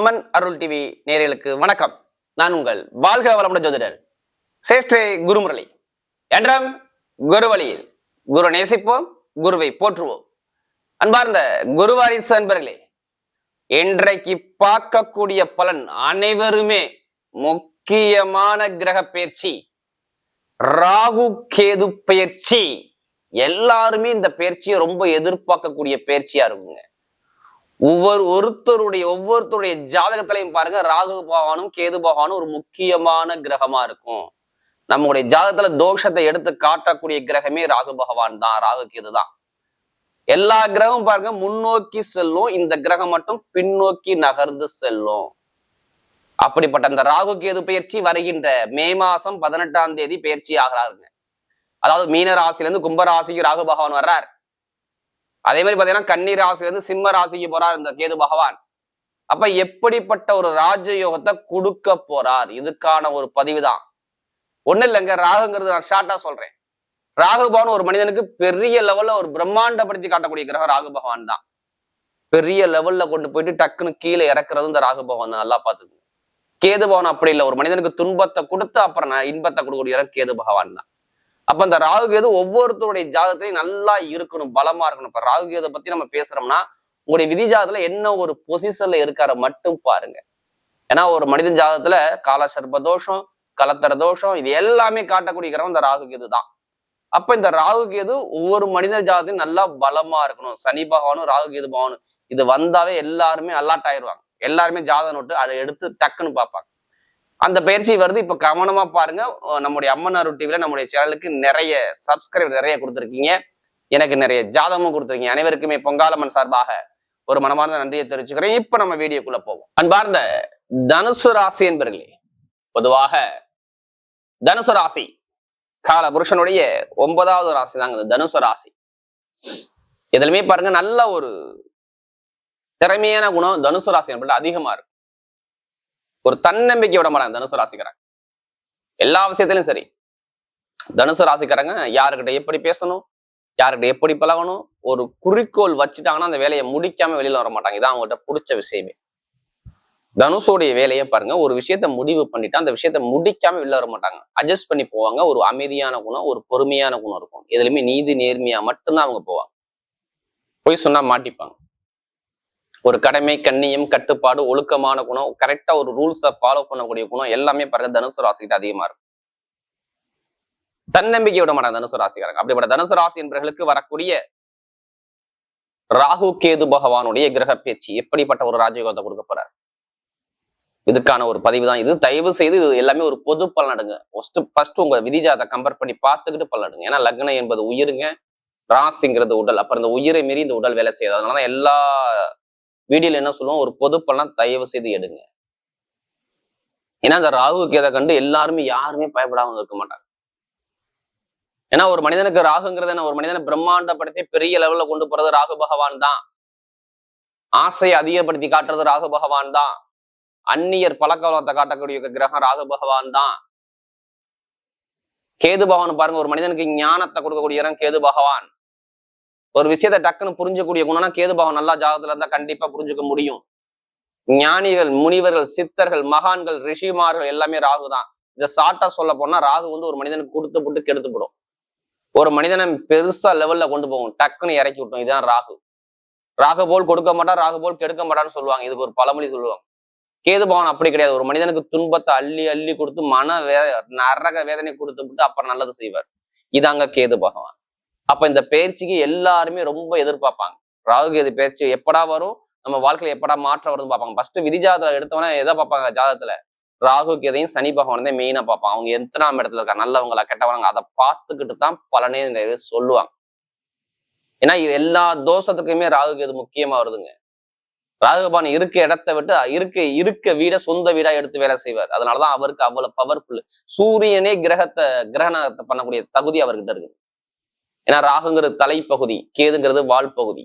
அம்மன் அருள் TV நேயர்களுக்கு வணக்கம். நான் உங்கள் வாழ்க வளமுடன் ஜோதிடர் சேஷ்டே குருமுரளி. என்றம் குரு வழியில் குரு நேசிப்போம் குருவை போற்றுவோம். அன்பார்ந்த குருவாரிசு அன்பர்களே இன்றைக்கு பார்க்கக்கூடிய பலன் அனைவருமே முக்கியமான கிரக பயிற்சி ராகு கேது பயிற்சி. எல்லாருமே இந்த பயிற்சியை ரொம்ப எதிர்பார்க்கக்கூடிய பயிற்சியா இருக்குங்க. ஒவ்வொரு ஒருத்தருடைய ஒவ்வொருத்தருடைய ஜாதகத்திலையும் பாருங்க ராகு பகவானும் கேது பகவானும் ஒரு முக்கியமான கிரகமா இருக்கும். நம்முடைய ஜாதகத்துல தோஷத்தை எடுத்து காட்டக்கூடிய கிரகமே ராகு பகவான் தான் ராகு கேது தான். எல்லா கிரகமும் பாருங்க முன்னோக்கி செல்லும். இந்த கிரகம் மட்டும் பின்னோக்கி நகர்ந்து செல்லும். அப்படிப்பட்ட அந்த ராகு கேது பயிற்சி வருகின்ற மே மாசம் பதினெட்டாம் தேதி பயிற்சி ஆகிறாருங்க. அதாவது மீன ராசில கும்பராசிக்கு ராகு பகவான் வர்றார். அதே மாதிரி பாத்தீங்கன்னா கன்னி ராசில சிம்ம ராசிக்கு போறார் இந்த கேது பகவான். அப்ப எப்படிப்பட்ட ஒரு ராஜயோகத்தை கொடுக்க போறார்? இதுக்கான ஒரு பதிவு தான் ஒண்ணு இல்லைங்க ராகுங்கிறது நான் ஷார்ட்டா சொல்றேன். ராகு பகவான் ஒரு மனிதனுக்கு பெரிய லெவல்ல ஒரு பிரம்மாண்டப்படுத்தி காட்டக்கூடிய கிரகம் ராகு பகவான் தான். பெரிய லெவல்ல கொண்டு போயிட்டு டக்குன்னு கீழே இறக்குறது இந்த ராகு பகவான் தான். நல்லா பாத்துக்கோங்க கேது பகவான் அப்படி இல்லை. ஒரு மனிதனுக்கு துன்பத்தை கொடுத்து அப்புறம் நான் இன்பத்தை கொடுக்கக்கூடிய கேது பகவான் தான். அப்ப இந்த ராகு கேது ஒவ்வொருத்தருடைய ஜாதகத்திலையும் நல்லா இருக்கணும் பலமா இருக்கணும். இப்ப ராகு கேதை பத்தி நம்ம பேசுறோம்னா உங்களுடைய விதி ஜாதகத்துல என்ன ஒரு பொசிஷன்ல இருக்கார மட்டும் பாருங்க. ஏன்னா ஒரு மனிதன் ஜாதகத்துல கால தோஷம் கலத்தர தோஷம் இது எல்லாமே காட்டக்கூடிய கிரகம் இந்த ராகு கேது தான். அப்ப இந்த ராகு கேது ஒவ்வொரு மனித ஜாதகத்தையும் நல்லா பலமா இருக்கணும். சனி பகவானும் ராகு கேது பகவானும். இது வந்தாவே எல்லாருமே அலாட் ஆயிடுவாங்க. எல்லாருமே ஜாதகம் நோட்டு அதை எடுத்து டக்குன்னு பார்ப்பாங்க. அந்த பயிற்சி வருது. இப்ப கவனமா பாருங்க. நம்முடைய அம்மன் அருள் டிவில நம்முடைய சேனலுக்கு நிறைய சப்ஸ்கிரைப் நிறைய கொடுத்துருக்கீங்க. எனக்கு நிறைய ஜாதகமும் கொடுத்துருக்கீங்க. அனைவருக்குமே பொங்காலம்மன் சார்பாக ஒரு மனமார்ந்த நன்றியை தெரிவிச்சுக்கிறேன். இப்ப நம்ம வீடியோக்குள்ள போவோம். அன்பார்ந்த தனுசு ராசி என்பர்களே பொதுவாக தனுசு ராசி கால புருஷனுடைய ஒன்பதாவது ராசி தாங்க தனுசு ராசி. இதுலமே பாருங்க நல்ல ஒரு திறமையான குணம் தனுசு ராசி என்பது அதிகமா இருக்கும் ஒரு தன்னம்பிக்கை விட மாட்டாங்க. தனுசு ராசிக்காரங்க. எல்லா விஷயத்திலும் சரி. தனுசு ராசிக்காரங்க யாருக்கிட்ட எப்படி பேசணும் யாருக்கிட்ட எப்படி பழகணும் ஒரு குறிக்கோள் வச்சுட்டாங்கன்னா அந்த வேலையை முடிக்காம வெளியில வர மாட்டாங்க. இதான் அவங்ககிட்ட பிடிச்ச விஷயமே. தனுஷோடைய வேலையை பாருங்க. ஒரு விஷயத்த முடிவு பண்ணிட்டு அந்த விஷயத்த முடிக்காம வெளில வர மாட்டாங்க. அட்ஜஸ்ட் பண்ணி போவாங்க. ஒரு அமைதியான குணம் ஒரு பொறுமையான குணம் இருக்கும். எதுலையுமே நீதி நேர்மையா மட்டும்தான் அவங்க போவாங்க. போய் சொன்னா மாட்டிப்பாங்க. ஒரு கடமை கண்ணியம் கட்டுப்பாடு ஒழுக்கமான குணம் கரெக்டா ஒரு ரூல்ஸை ஃபாலோ பண்ணக்கூடிய குணம் எல்லாமே பாருங்க தனுசு ராசிக்கிட்ட அதிகமா இருக்கும். தன்னம்பிக்கை விட மாட்டாங்க தனுசு ராசிக்காரங்க. அப்படிப்பட்ட தனுசு ராசி என்பவர்களுக்கு வரக்கூடிய ராகு கேது பகவானுடைய கிரக பேச்சு எப்படிப்பட்ட ஒரு ராஜயோகத்தை கொடுக்க போறாரு? இதுக்கான ஒரு பதிவு தான் இது. தயவு செய்து இது எல்லாமே ஒரு பொது பலனடுங்க ஃபர்ஸ்ட் ஃபர்ஸ்ட் உங்க விதிஜாத்தை கம்பேர் பண்ணி பார்த்துக்கிட்டு பலனடுங்க ஏன்னா லக்னம் என்பது உயிருங்க. ராசிங்கிறது உடல். அப்புறம் இந்த உயிரை மீறி இந்த உடல் வேலை செய்யாது. அதனாலதான் எல்லா வீடியோல என்ன சொல்லுவோம்? ஒரு பொது தயவு செய்து எடுங்க. ஏன்னா அந்த ராகு கேதை கண்டு எல்லாருமே யாருமே பயப்படாம இருக்க மாட்டாங்க. ஏன்னா ஒரு மனிதனுக்கு ராகுங்கிறது என்ன ஒரு மனிதனை பிரம்மாண்டப்படுத்தி பெரிய லெவல்ல கொண்டு போறது ராகு பகவான் தான். ஆசையை அதிகப்படுத்தி காட்டுறது ராகு பகவான் தான். அந்நியர் பழக்கவலத்தை காட்டக்கூடிய கிரகம் ராகு பகவான் தான். கேது பகவான் பாருங்க ஒரு மனிதனுக்கு ஞானத்தை கொடுக்கக்கூடிய இடம் கேது பகவான். ஒரு விஷயத்த டக்குன்னு புரிஞ்சக்கூடிய குணம்னா கேதுபாவம் நல்லா ஜாதகத்துல இருந்தா கண்டிப்பா புரிஞ்சுக்க முடியும். ஞானிகள் முனிவர்கள் சித்தர்கள் மகான்கள் ரிஷிமார்கள் எல்லாமே ராகு தான். இதை சாட்டா சொல்ல போனா ராகு வந்து ஒரு மனிதனுக்கு கொடுத்து போட்டு கெடுத்துப்படும். ஒரு மனிதனை பெருசா லெவல்ல கொண்டு போகும். டக்குன்னு இறக்கி விட்டோம். இதுதான் ராகு. ராகு போல் கொடுக்க மாட்டான் ராகு போல் கெடுக்க மாட்டான்னு சொல்லுவாங்க. இதுக்கு ஒரு பழமொழி சொல்லுவாங்க. கேது பவன் அப்படி கிடையாது. ஒரு மனிதனுக்கு துன்பத்தை அள்ளி அள்ளி கொடுத்து மன வே நரக வேதனை கொடுத்து விட்டு அப்புறம் நல்லது செய்வார். இதாங்க கேது பகவான் அப்ப இந்த பயிற்சிக்கு எல்லாருமே ரொம்ப எதிர்பார்ப்பாங்க. ராகு கேது பயிற்சி எப்படா வரும்? நம்ம வாழ்க்கையில எப்படா மாற்றம் வரும்னு பார்ப்பாங்க. ஃபர்ஸ்ட் விதிஜாதத்துல எடுத்தவொடனே எதை பார்ப்பாங்க ஜாதகத்துல? ராகு கேதையும் சனி பகவான் தான் மெயினா பார்ப்பாங்க. அவங்க எத்தனாம் இடத்துல இருக்கா நல்லவங்களா கெட்டவங்க அதை பார்த்துக்கிட்டு தான் பலனே நிறைய சொல்லுவாங்க. ஏன்னா எல்லா தோஷத்துக்குமே ராகு கேது முக்கியமா வருதுங்க. ராகுபான் இருக்க இடத்தை விட்டு இருக்க இருக்க வீட சொந்த வீடா எடுத்து வேலை செய்வார். அதனாலதான் அவருக்கு அவ்வளவு பவர்ஃபுல் சூரியனே கிரகத்தை கிரகணத்தை பண்ணக்கூடிய தகுதி அவர்கிட்ட இருக்கு ஏன்னா ராகுங்கிறது தலைப்பகுதி கேதுங்கிறது வால் பகுதி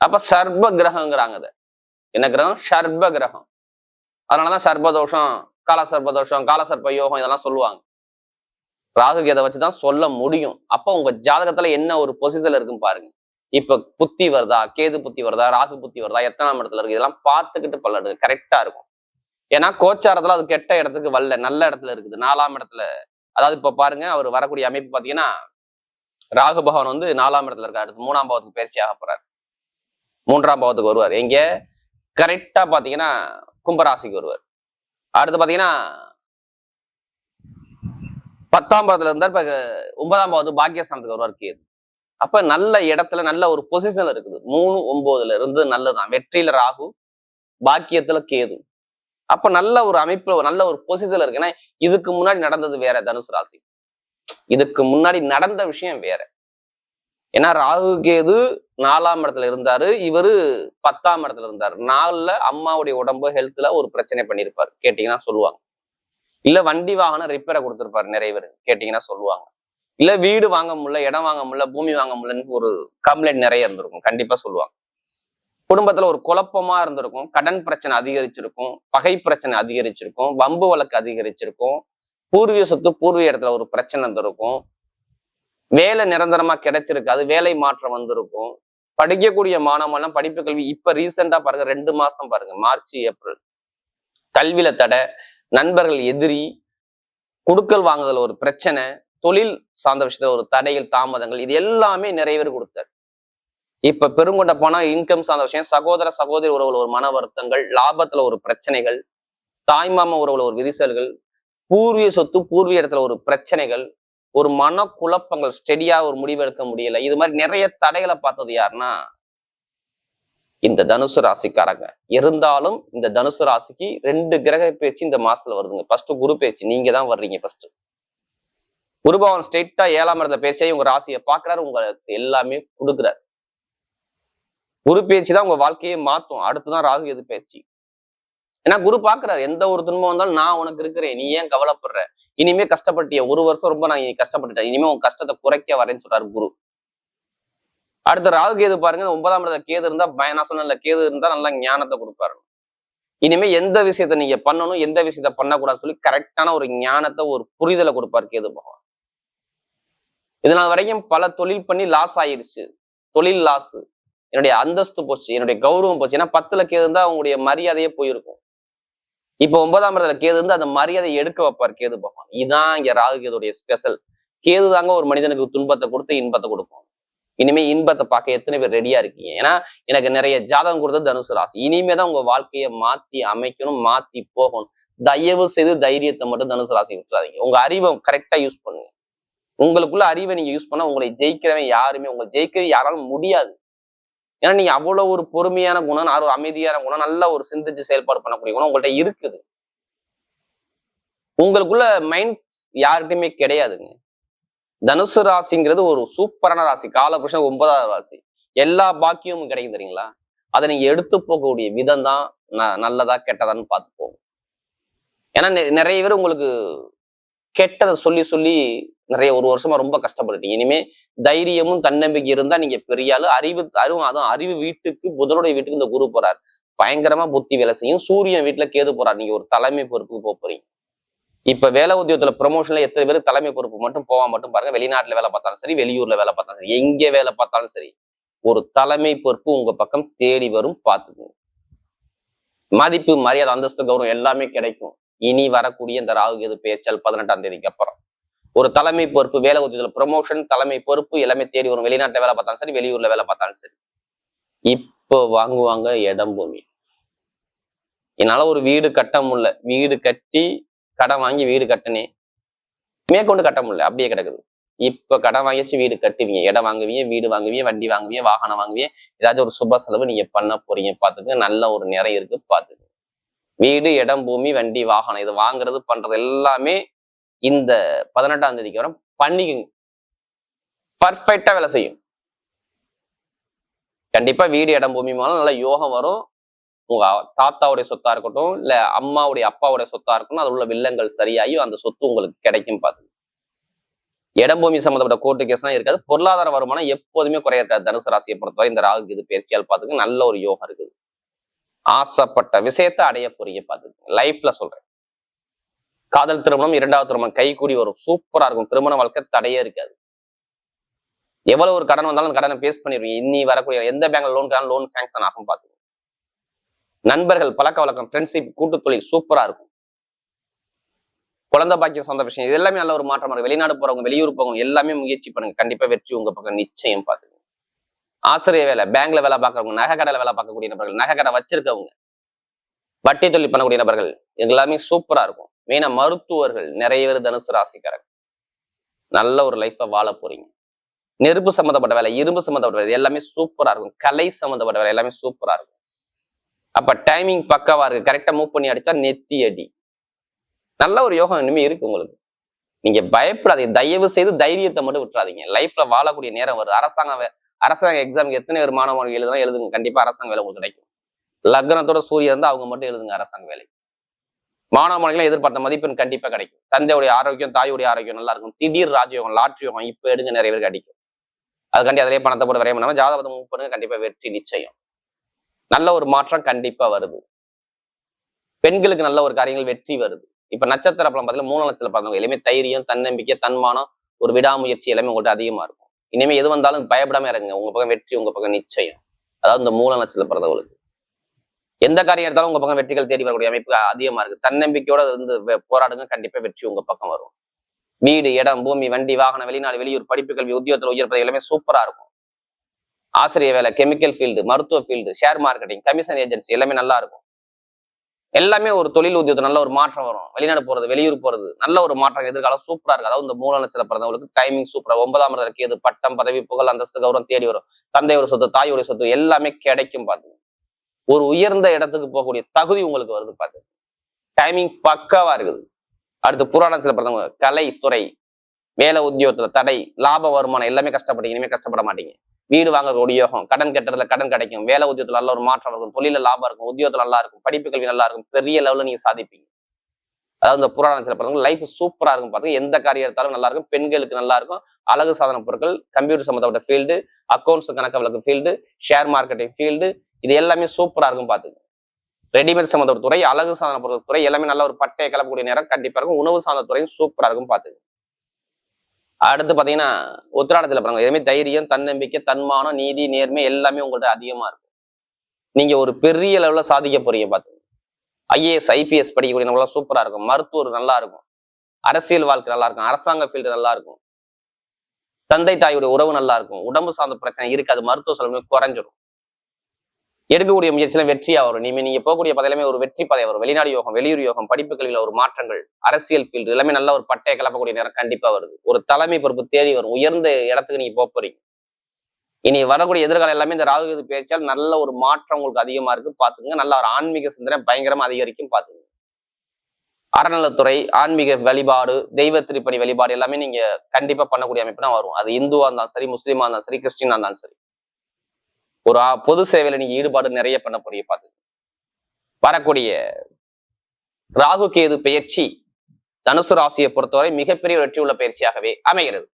அப்ப சர்ப கிரகங்கிறாங்க அதை. என்ன கிரகம்? சர்ப கிரகம் அதனாலதான் சர்பதோஷம் கால சர்பதோஷம் கால சர்ப்ப யோகம் இதெல்லாம் சொல்லுவாங்க. ராகு கேதை வச்சுதான் சொல்ல முடியும். அப்ப உங்க ஜாதகத்துல என்ன ஒரு பொசிஷன்ல இருக்குன்னு பாருங்க. இப்ப புத்தி வருதா? கேது புத்தி வருதா? ராகு புத்தி வருதா? எத்தனாம் இடத்துல இருக்கு? இதெல்லாம் பார்த்துக்கிட்டு பல்லடுங்க கரெக்டா இருக்கும். ஏன்னா கோச்சாரத்துல அது கெட்ட இடத்துக்கு வரல. நல்ல இடத்துல இருக்குது. நாலாம் இடத்துல. அதாவது இப்ப பாருங்க அவர் வரக்கூடிய அமைப்பு பாத்தீங்கன்னா ராகு பகவான் வந்து நாலாம் இடத்துல இருக்காரு. அடுத்து மூணாம் பாவத்துக்கு பயிற்சி ஆக போறாரு. மூன்றாம் பாவத்துக்கு வருவார். எங்க கரெக்டா பாத்தீங்கன்னா கும்பராசிக்கு வருவார். அடுத்து பாத்தீங்கன்னா பத்தாம் பாவத்துல இருந்தார் இப்ப ஒன்பதாம் பாவத்து பாக்கியஸ்தானத்துக்கு வருவார் கேது. அப்ப நல்ல இடத்துல நல்ல ஒரு பொசிஷன் இருக்குது. மூணு ஒன்பதுல இருந்து நல்லதுதான். வெற்றியில ராகு பாக்கியத்துல கேது. அப்ப நல்ல ஒரு அமைப்புல நல்ல ஒரு பொசிஷன்ல இருக்குன்னா இதுக்கு முன்னாடி நடந்தது வேற தனுசு ராசி. இதுக்கு முன்னாடி நடந்த விஷயம் வேற. ஏன்னா ராகு கேது நாலாம் இடத்துல இருந்தாரு இவரு பத்தாம் இடத்துல இருந்தாரு. நாலுல அம்மாவுடைய உடம்பு ஹெல்த்ல ஒரு பிரச்சனை பண்ணியிருப்பாரு கேட்டீங்கன்னா சொல்லுவாங்க. இல்ல வண்டி வாகனம் ரிப்பேரை கொடுத்திருப்பாரு நிறைய பேர் கேட்டீங்கன்னா சொல்லுவாங்க. இல்ல வீடு வாங்க முடியல இடம் வாங்க முடியல பூமி வாங்க முடியலன்னு ஒரு கம்ப்ளைண்ட் நிறைய இருந்திருக்கும் கண்டிப்பா சொல்லுவாங்க. குடும்பத்துல ஒரு குழப்பமா இருந்திருக்கும் கடன் பிரச்சனை அதிகரிச்சிருக்கும் பகை பிரச்சனை அதிகரிச்சிருக்கும் வம்பு வழக்கு அதிகரிச்சிருக்கும் பூர்வீக சொத்து பூர்வீக இடத்துல ஒரு பிரச்சனை வந்திருக்கும். வேலை நிரந்தரமா கிடைச்சிருக்காது வேலை மாற்றம் வந்திருக்கும். படிக்கக்கூடிய மாணவன் படிப்பு கல்வி இப்ப ரீசெண்டா பாருங்க ரெண்டு மாசம் பாருங்க. March April. கல்வியில தடை நண்பர்கள் எதிரி குடுக்கல் வாங்குதல் ஒரு பிரச்சனை தொழில் சார்ந்த விஷயத்துல ஒரு தடைகள் தாமதங்கள் இது எல்லாமே நிறைவேறு கொடுத்தார். இப்ப பெருங்கொண்ட பணம் இன்கம் சார்ந்த விஷயம் சகோதர சகோதரி உறவுல ஒரு மன வருத்தங்கள் லாபத்துல ஒரு பிரச்சனைகள் தாய்மாம உறவுல ஒரு விரிசல்கள் பூர்வீக சொத்து பூர்வீக இடத்துல ஒரு பிரச்சனைகள் ஒரு மன குழப்பங்கள் ஸ்டெடியா ஒரு முடிவெடுக்க முடியல. இது மாதிரி நிறைய தடைகளை பார்த்தது யாருன்னா இந்த தனுசு ராசிக்காரங்க. இருந்தாலும் இந்த தனுசு ராசிக்கு ரெண்டு கிரக பேச்சு இந்த மாசத்துல வருதுங்க. ஃபர்ஸ்ட் குரு பேச்சு. நீங்க தான் வர்றீங்க ஃபர்ஸ்ட் குருபவன் ஸ்ட்ரெயிட்டா ஏழாம் இடத்துல பேச்சே உங்க ராசியை பாக்குறாரு உங்களுக்கு எல்லாமே கொடுக்குறாரு. குரு பேச்சு தான் உங்க வாழ்க்கையை மாத்தும் அடுத்துதான் ராகு எது பேச்சு. ஏன்னா குரு பாக்குறாரு. எந்த ஒரு துன்பம் வந்தாலும் நான் உனக்கு இருக்கிறேன். நீ ஏன் கவலைப்படுற? இனிமே கஷ்டப்பட்டிய ஒரு வருஷம் ரொம்ப நான் கஷ்டப்பட்டுட்டேன். இனிமே உன் கஷ்டத்தை குறைக்க வரேன்னு சொல்றாரு குரு. அடுத்த ராகு கேது பாருங்க. ஒன்பதாம் இடத்துல கேது இருந்தா பய நான் சொன்னேன்ல கேது இருந்தா நல்லா ஞானத்தை கொடுப்பாரு. இனிமே எந்த விஷயத்த நீங்க பண்ணணும் எந்த விஷயத்த பண்ணக்கூடாதுன்னு சொல்லி கரெக்டான ஒரு ஞானத்தை ஒரு புரிதலை கொடுப்பாரு கேது பகவான். இதனால் வரைக்கும் பல தொழில் பண்ணி லாஸ் ஆயிருச்சு. தொழில் லாஸ் என்னுடைய அந்தஸ்து போச்சு. என்னுடைய கௌரவம் போச்சு. ஏன்னா பத்துல கேது இருந்தா அவங்களுடைய மரியாதையே போயிருக்கும். இப்ப ஒன்பதாம் இடத்துல கேது இருந்து அந்த மரியாதையை எடுக்க வைப்பார் கேது பகவான். இதுதான் இங்க ராகு கேதுடைய ஸ்பெஷல் கேது தாங்க ஒரு மனிதனுக்கு துன்பத்தை கொடுத்து இன்பத்தை கொடுக்கும். இனிமே இன்பத்தை பார்க்க எத்தனை பேர் ரெடியா இருக்கீங்க? ஏன்னா எனக்கு நிறைய ஜாதகம் கொடுத்தது தனுசு ராசி. இனிமே தான் உங்க வாழ்க்கையை மாத்தி அமைக்கணும் மாத்தி போகணும். தயவு செய்து தைரியத்தை மட்டும் தனுசு ராசி விட்டுறாதீங்க. உங்க அறிவை கரெக்டா யூஸ் பண்ணுங்க. உங்களுக்குள்ள அறிவை நீங்க யூஸ் பண்ணா உங்களை ஜெயிக்கிறவன் யாருமே உங்களை ஜெயிக்க யாராலும் முடியாது. ஏன்னா நீங்க அவ்வளவு ஒரு பொறுமையான குணம் ஒரு அமைதியான குணம் நல்ல ஒரு சிந்திச்சு செயல்பாடு பண்ணக்கூடிய குணம் உங்கள்கிட்ட இருக்குது. உங்களுக்குள்ள மைண்ட் யார்கிட்டயுமே கிடையாதுங்க. தனுசு ராசிங்கிறது ஒரு சூப்பரான ராசி. காலபுருஷன் ஒன்பதாவது ராசி. எல்லா பாக்கியமும் கிடைக்கும் தெரியுங்களா? அதை நீங்க எடுத்து போகக்கூடிய விதம் தான் நல்லதா கெட்டதான்னு பார்த்து போகும் ஏன்னா நிறைய பேர் உங்களுக்கு கெட்டதை சொல்லி சொல்லி நிறைய ஒரு வருஷமா ரொம்ப கஷ்டப்பட்டுட்டீங்க. இனிமே தைரியமும் தன்னம்பிக்கை இருந்தா நீங்க பெரிய ஆளு. அறிவு அறிவு அதுவும் அறிவு வீட்டுக்கு புதனுடைய வீட்டுக்கு இந்த குரு போறார். பயங்கரமா புத்தி வேலை செய்யும். சூரியன் வீட்டுல கேது போறார். நீங்க ஒரு தலைமை பொறுப்புக்கு போக போறீங்க. இப்ப வேலை உத்தியோகத்துல ப்ரொமோஷன்ல எத்தனை பேர் தலைமை பொறுப்பு மட்டும் போவா மட்டும் பாருங்க. வெளிநாட்டுல வேலை பார்த்தாலும் சரி வெளியூர்ல வேலை பார்த்தாலும் சரி எங்க வேலை பார்த்தாலும் சரி ஒரு தலைமை பொறுப்பு உங்க பக்கம் தேடி வரும் பார்த்துக்கோங்க. மதிப்பு மரியாதை அந்தஸ்து கௌரவம் எல்லாமே கிடைக்கும். இனி வரக்கூடிய இந்த ராகு கேது பேச்சல் பதினெட்டாம் தேதிக்கு அப்புறம். ஒரு தலைமை பொறுப்பு வேலை உத்தியத்துல ப்ரொமோஷன் தலைமை பொறுப்பு எல்லாமே தேடி வரும். வெளிநாட்டுல வேலை பார்த்தாலும் சரி வெளியூர்ல வேலை பார்த்தாலும் சரி. இப்போ வாங்குவாங்க இடம் பூமி. என்னால ஒரு வீடு கட்ட முடியல. வீடு கட்டி கடன் வாங்கி வீடு கட்டினேன். மேற்கொண்டு கட்ட முடியல. அப்படியே கிடக்குது. இப்ப கடன் வாங்கிச்சு வீடு கட்டுவீங்க. இடம் வாங்குவீங்க வீடு வாங்குவீங்க வண்டி வாங்குவீங்க வாகனம் வாங்குவீங்க. ஏதாச்சும் ஒரு சுப செலவு நீங்க பண்ண போறீங்க. பாத்துக்க நல்ல ஒரு நிறை இருக்கு. பாத்துக்க வீடு இடம் பூமி வண்டி வாகனம். இது வாங்குறது பண்றது எல்லாமே இந்த பதினெட்டாம் தேதிக்கு வரும். பண்ணிக்குங்க. பர்ஃபெக்டா வேலை செய்யும். கண்டிப்பா வீடு இடம் பூமி மூலம் நல்ல யோகம் வரும். உங்க தாத்தாவுடைய சொத்தா இருக்கட்டும் இல்ல அம்மாவுடைய அப்பாவுடைய சொத்தா இருக்கட்டும் அது உள்ள வில்லங்கள் சரியாகி அந்த சொத்து உங்களுக்கு கிடைக்கும் பார்த்து இடம் பூமி சம்மந்தப்பட்ட கோர்ட்டு கேஸ்லாம் இருக்காது. பொருளாதார வருமானம் எப்போதுமே குறைய தனுசு ராசியை பொறுத்தவரை இந்த ராகு இது பேசியால் பாத்துக்கு நல்ல ஒரு யோகம் இருக்குது. ஆசைப்பட்ட விஷயத்த அடைய புரிய பாத்துக்கு லைஃப்ல சொல்றேன். காதல் திருமணம் இரண்டாவது திருமணம் கைக்கூடி வரும். சூப்பரா இருக்கும். திருமண வாழ்க்கை தடையே இருக்காது. எவ்வளவு ஒரு கடன் வந்தாலும் அந்த கடனை பேஸ் பண்ணிடுவீங்க இன்னி வரக்கூடிய எந்த பேங்க்ல லோன் லோன் சாங்ஷன் ஆகும் பார்த்து நண்பர்கள் பழக்க வழக்கம் ஃப்ரெண்ட்ஷிப் கூட்டு தொழில் சூப்பரா இருக்கும். குழந்தை பாக்கியம் சொந்த விஷயம் இது எல்லாமே நல்ல ஒரு மாற்றம் இருக்கும். வெளிநாடு போறவங்க வெளியூர் போறவங்க எல்லாமே முயற்சி பண்ணுங்க. கண்டிப்பா வெற்றி உங்க பக்கம் நிச்சயம் பாத்துங்க ஆசிரியர் வேலை பேங்க்ல வேலை பார்க்கறவங்க நகை கடையில வேலை பார்க்கக்கூடிய நபர்கள் நகை கடை வச்சிருக்கவங்க வட்டி தொழில் பண்ணக்கூடிய நபர்கள் எல்லாமே சூப்பரா இருக்கும். மெயினா மருத்துவர்கள் நிறைய பேர் தனுசு ராசிக்காரங்க. நல்ல ஒரு லைஃப்பை வாழ போறீங்க. நெருப்பு சம்மந்தப்பட்ட வேலை இரும்பு சம்மந்தப்பட்ட வேலை எல்லாமே சூப்பரா இருக்கும். கலை சம்மந்தப்பட்ட வேலை எல்லாமே சூப்பரா இருக்கும். அப்ப டைமிங் பக்காவா இருக்கு. கரெக்டா மூவ் பண்ணி அடிச்சா நெத்தி அடி. நல்ல ஒரு யோகம் இனிமே இருக்கு உங்களுக்கு. நீங்க பயப்படாதீங்க. தயவு செய்து தைரியத்தை மட்டும் விட்டுறாதீங்க. லைஃப்ல வாழக்கூடிய நேரம் வருது. அரசாங்க அரசாங்க எக்ஸாமுக்கு எத்தனை பேர் மாணவர்கள் எழுதுனா எழுதுங்க. கண்டிப்பா அரசாங்க வேலை உங்களுக்கு கிடைக்கும். லக்னத்தோட சூரியன் இருந்தால் அவங்க மட்டும் எழுதுங்க அரசாங்க வேலை மாணவ எதிர்பார்த்த மதிப்பெண் கண்டிப்பா கிடைக்கும். தந்தையுடைய ஆரோக்கியம் தாயுடைய ஆரோக்கியம் நல்லா இருக்கும். திடீர் ராஜயோகம் லாட்ரி யோகம் இப்ப எடுங்க நிறைய பேருக்கு அடிக்கும். அதுக்காண்டி அதிலே பணத்தை போட்டு வரைய பண்ணாம ஜாதகத்தை மூவ் பண்ணுங்க. கண்டிப்பா வெற்றி நிச்சயம். நல்ல ஒரு மாற்றம் கண்டிப்பா வருது. பெண்களுக்கு நல்ல ஒரு காரியங்கள் வெற்றி வருது. இப்ப நட்சத்திர பலம் பார்த்தீங்கன்னா மூணு நட்சத்திர பிறந்தவங்க. எல்லாமே தைரியம் தன்னம்பிக்கை தன்மானம் ஒரு விடாமுயற்சி எல்லாமே உங்கள்கிட்ட அதிகமா இருக்கும். இனிமே எது வந்தாலும் பயப்படாம இறங்குங்க. உங்க பக்கம் வெற்றி உங்க பக்கம் நிச்சயம். அதாவது இந்த மூல நட்சத்திர பிறந்தவங்களுக்கு. எந்த காரியம் எடுத்தாலும் உங்க பக்கம் வெற்றிகள் தேடி வரக்கூடிய அமைப்பு அதிகமா இருக்கு. தன்னம்பிக்கையோட வந்து போராடுங்க. கண்டிப்பா வெற்றி உங்க பக்கம் வரும். வீடு இடம் பூமி வண்டி வாகனம் வெளிநாடு வெளியூர் படிப்பு கல்வி உத்தியோகத்தில் உயர் எல்லாமே சூப்பரா இருக்கும். ஆசிரியர் வேலை கெமிக்கல் ஃபீல்டு மருத்துவ field share marketing commission agency எல்லாமே நல்லா இருக்கும். எல்லாமே ஒரு தொழில் உத்தியோகத்தில் நல்ல ஒரு மாற்றம் வரும். வெளிநாடு போறது வெளியூர் போறது நல்ல ஒரு மாற்றம் எதிர்காலம் சூப்பரா இருக்கு. அதாவது இந்த மூல நட்சத்திர பிறந்தவங்களுக்கு டைமிங் சூப்பரா ஒன்பதாம் இடத்துல கேது பட்டம் பதவி புகழ் அந்தஸ்து கௌரவம் தேடி வரும். தந்தையோட சொத்து தாயோட சொத்து எல்லாமே கிடைக்கும் பாத்துங்க ஒரு உயர்ந்த இடத்துக்கு போகக்கூடிய தகுதி உங்களுக்கு வருது பாத்து டைமிங் பக்காவா இருக்குது. அடுத்து புராணத்துல பிறந்தவங்க கலை துறை வேலை உத்தியோகத்துல தடை லாப வருமானம் எல்லாமே கஷ்டப்பட்டீங்க. இனிமே கஷ்டப்பட மாட்டீங்க. வீடு வாங்கக்கூடிய யோகம் கடன் கட்டுறதுல கடன் கிடைக்கும். வேலை உத்தியோகத்துல நல்ல ஒரு மாற்றம் இருக்கும். தொழில லாபம் இருக்கும். உத்தியோகத்துல நல்லா இருக்கும். படிப்பு கல்வி நல்லா இருக்கும். பெரிய லெவலில் நீங்க சாதிப்பீங்க. அதாவது இந்த புராணத்தில் பிறந்தவங்க லைஃப் சூப்பரா இருக்கும் பாத்துங்க எந்த காரியம் எடுத்தாலும் நல்லா இருக்கும். பெண்களுக்கு நல்லா இருக்கும். அழகு சாதன பொருட்கள் கம்ப்யூட்டர் சம்மந்தப்பட்ட ஃபீல்டு அக்கௌண்ட்ஸ் கணக்கு வழக்கு ஃபீல்டு ஷேர் மார்க்கெட்டிங் ஃபீல்டு இது எல்லாமே சூப்பரா இருக்கும் பார்த்துங்க ரெடிமேட் சம்மந்தப்பட்ட துறை அழகு சாதன பொருள் துறை எல்லாமே நல்ல ஒரு பட்டையை கிளப்பக்கூடிய நேரம் கண்டிப்பாக இருக்கும். உணவு சார்ந்த துறையும் சூப்பராக இருக்கும் பார்த்துங்க அடுத்து பாத்தீங்கன்னா உத்திராடத்தில் பாருங்க. எதுவுமே தைரியம் தன்னம்பிக்கை தன்மானம் நீதி நேர்மை எல்லாமே உங்கள்ட்ட அதிகமா இருக்கும். நீங்க ஒரு பெரிய லெவலில் சாதிக்க போறீங்க பார்த்துங்க ஐஏஎஸ் ஐபிஎஸ் படிக்கக்கூடிய நம்மளாம் சூப்பரா இருக்கும். மருத்துவர் நல்லா இருக்கும். அரசியல் வாழ்க்கை நல்லா இருக்கும். அரசாங்க ஃபீல்டு நல்லா இருக்கும். தந்தை தாயுடைய உறவு நல்லா இருக்கும். உடம்பு சார்ந்த பிரச்சனை இருக்காது. மருத்துவ செலவு குறைஞ்சிரும். எடுக்கக்கூடிய முயற்சியில வெற்றியா வரும். நீங்க நீங்க போகக்கூடிய பதையிலுமே ஒரு வெற்றி பதை வரும். வெளிநாடு யோகம் வெளியூர் யோகம் படிப்பு கல்வியில ஒரு மாற்றங்கள் அரசியல் ஃபீல்டு எல்லாமே நல்ல ஒரு பட்டையை கிளப்பக்கூடிய நேரம் கண்டிப்பா வருது. ஒரு தலைமை பொறுப்பு தேடி வரும். உயர்ந்த இடத்துக்கு நீங்க போக போறீங்க. இனி வரக்கூடிய எதிர்காலம் எல்லாமே இந்த ராகுகேது பேச்சால் நல்ல ஒரு மாற்றம் உங்களுக்கு அதிகமா இருக்கு. பாத்துங்க நல்ல ஒரு ஆன்மீக சிந்தனை பயங்கரமா அதிகரிக்கும் பாத்துங்க அறநலத்துறை ஆன்மீக வழிபாடு தெய்வ திருப்பணி வழிபாடு எல்லாமே நீங்க கண்டிப்பா பண்ணக்கூடிய அமைப்பு தான் வரும். அது இந்துவா இருந்தாலும் சரி முஸ்லீமா இருந்தாலும் சரி கிறிஸ்டினா இருந்தாலும் சரி. ஒரு பொது சேவையில நீங்க ஈடுபாடு நிறைய பண்ண போறீங்க பாத்து வரக்கூடிய ராகு கேது பயிற்சி தனுசு ராசியை பொறுத்தவரை மிகப்பெரிய வெற்றி உள்ள பயிற்சியாகவே அமைகிறது.